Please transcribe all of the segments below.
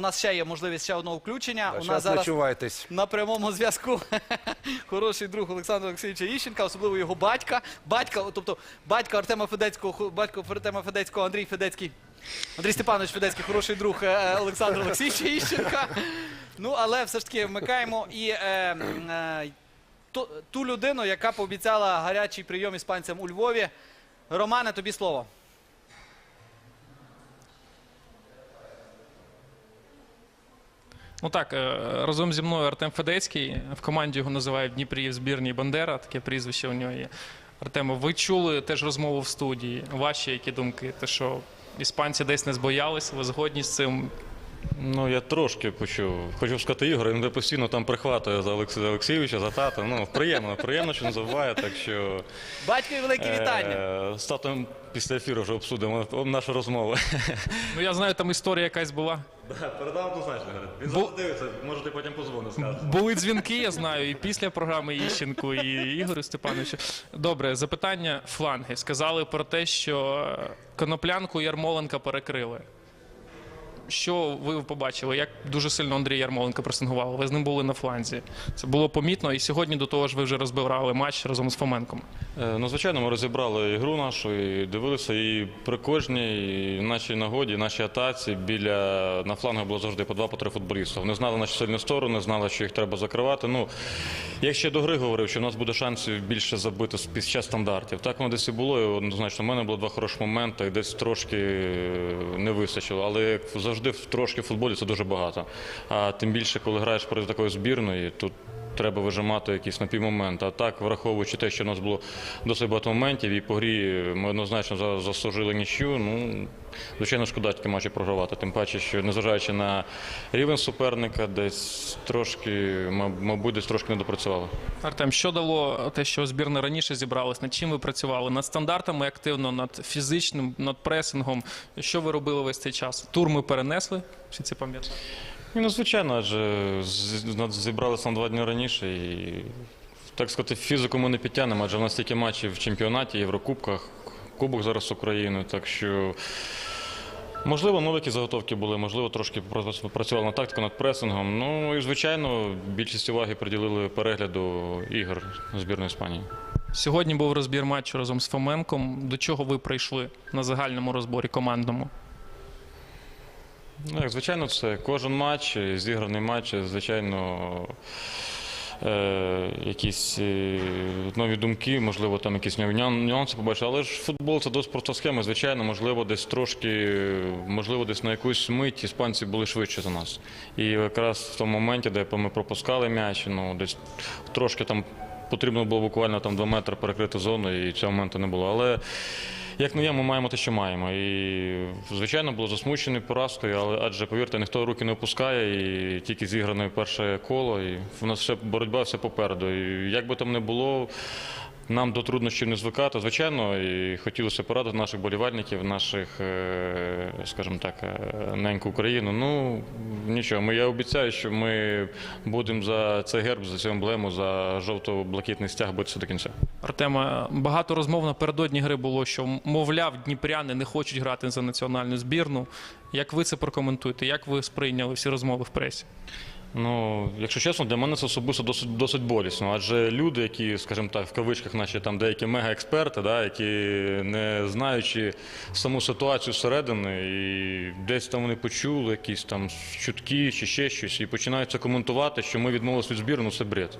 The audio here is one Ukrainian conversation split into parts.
в нас ще є можливість ще одного включення. У нас Зараз зараз начувайтесь. на прямому зв'язку хороший друг Олександра Олексійовича Іщенка, особливо його батька. Батька, тобто батька Артема Федецького, ху- батько Артема Федецького, Андрій Федецький. Андрій Степанович Федецький, хороший друг е, е, Олександра Олексійовича Іщенка. Ну, але все ж таки вмикаємо і е, е, ту, ту людину, яка пообіцяла гарячий прийом іспанцям у Львові. Романе, тобі слово. Ну так, е, разом зі мною Артем Федецький. В команді його називають Дніпрі в збірній Бандера, таке прізвище у нього є. Артемо, ви чули теж розмову в студії. Ваші які думки? Те, що іспанці десь не збоялися, ви згодні з цим? Ну, я трошки почув. Хочу сказати Ігор, він постійно там прихватує за Олекс... Олексійовича, за тата. Ну, приємно, приємно, що не забуває. Так що Батькові велике вітання. е, з татом після ефіру вже обсудимо нашу розмову. Ну я знаю, там історія якась була. Передав однозначно. Він Бу- зараз дивиться, може ти потім позвониш, скажеш. Були дзвінки, я знаю, і після програми Іщенку, і Ігорю Степановичу. Добре, запитання фланги. Сказали про те, що коноплянку Ярмоленка перекрили. Що ви побачили? Як дуже сильно Андрій Ярмоленко пресингував? Ви з ним були на фланзі. Це було помітно, і сьогодні до того ж ви вже розбирали матч разом з Фоменком. Е, Ну, звичайно, ми розібрали ігру нашу і дивилися, і при кожній нашій нагоді, нашій атаці біля на флангах було завжди по два по три футболіста. Вони знали наші сильні сторони, знали, що їх треба закривати. Ну, я ще до гри говорив, що в нас буде шансів більше забити під час стандартів. Так воно десь і було. Однозначно, в мене було два хороші моменти, десь трошки е, не вистачило. Але як завжди трошки в футболі це дуже багато. А тим більше, коли граєш проти такої збірної, тут треба вижимати якийсь напівмомент. А так, враховуючи те, що у нас було досить багато моментів, і по грі ми однозначно за- заслужили нічю. Ну, звичайно, шкода такі матчі програвати. Тим паче, що незважаючи на рівень суперника, десь трошки, ма- мабуть, десь трошки не допрацювали. Артем, що дало те, що збірна раніше зібралась? Над чим ви працювали? Над стандартами активно, над фізичним, над пресингом. Що ви робили весь цей час? Тур ми перенесли, всі це пам'ятають. Ну, звичайно, адже зібралися на два дні раніше і, так сказати, фізику ми не підтягнемо, адже в нас тільки матчі в чемпіонаті, Єврокубках, Кубок зараз України. Так що, можливо, нові заготовки були, можливо, трошки про- працювали над тактикою, над пресингом. Ну і, звичайно, більшість уваги приділили перегляду ігор збірної Іспанії. Сьогодні був розбір матчу разом з Фоменком. До чого ви прийшли на загальному розборі командному? Ну, звичайно, це кожен матч, е, зіграний матч, е, звичайно, е, якісь нові думки, можливо, там якісь нові нюанси побачили. Але ж футбол це проста схема. Звичайно, можливо, десь трошки, можливо, десь на якусь мить іспанці були швидше за нас. І якраз в тому моменті, де ми пропускали м'яч, ну десь трошки там. Потрібно було буквально там 2 метри перекрити зону, і цього моменту не було. Але як не є, ми маємо те, що маємо. І, звичайно, було засмучений поразкою, але адже, повірте, ніхто руки не опускає, і тільки зігране перше коло, і в нас ще боротьба все попереду. І як би там не було, нам до труднощів не звикати, звичайно, і хотілося порадити наших болівальників, наших, е, скажімо так, е, неньку Україну. Ну, нічого, ми, я обіцяю, що ми будемо за цей герб, за цю емблему, за жовто-блакитний стяг битися до кінця. Артема, багато розмов напередодні гри було, що мовляв, дніпряни не хочуть грати за національну збірну. Як ви це прокоментуєте? Як ви сприйняли всі розмови в пресі? Ну, якщо чесно, для мене це особисто досить, досить болісно. Адже люди, які, скажімо так, в кавичках, наші там деякі мега-експерти, да, які не знаючи саму ситуацію зсередини, і десь там вони почули якісь там чутки чи ще щось, і починають це коментувати, що ми відмовилися від збіру, ну це бред.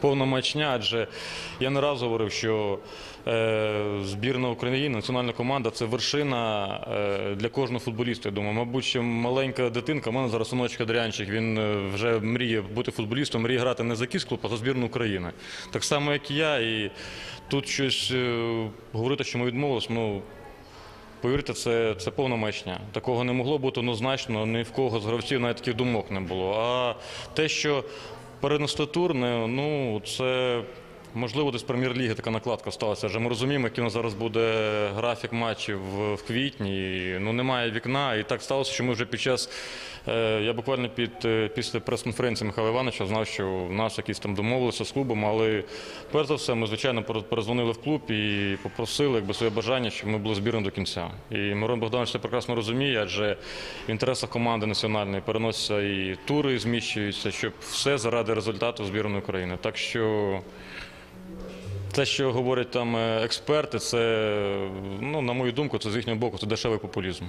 Повна мачня, адже я не раз говорив, що е, збірна України, національна команда це вершина е, для кожного футболіста. Я думаю, мабуть, ще маленька дитинка, у мене зараз синочка Дрянчик, він е, вже мріє бути футболістом, мріє грати не за Кіс-клуб, а за збірну України. Так само, як і я. І тут щось е, говорити, що ми відмовились, ну. Повірте, це, це повна маячня. Такого не могло бути однозначно, ні в кого з гравців навіть таких думок не було. А те, що перенести тур, ну, це Можливо, десь прем'єр-ліги така накладка сталася. Вже ми розуміємо, який у нас зараз буде графік матчів в, квітні. Ну немає вікна. І так сталося, що ми вже під час. Е, я буквально під е, після прес-конференції Михайла Івановича знав, що в нас якісь там домовилися з клубом, але перш за все, ми звичайно пере- перезвонили в клуб і попросили якби своє бажання, щоб ми були збірні до кінця. І Мирон Богданович це прекрасно розуміє, адже в інтересах команди національної переносяться і тури зміщуються, щоб все заради результату збірної України. Так що. Те, що говорять там е, експерти, це, ну, на мою думку, це з їхнього боку, це дешевий популізм.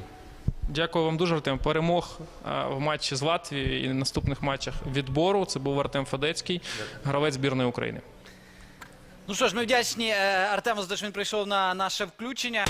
Дякую вам дуже, Артем. Перемог е, в матчі з Латвією і наступних матчах відбору. Це був Артем Федецький, гравець збірної України. Ну що ж, ми вдячні е, Артему за те, що він прийшов на наше включення.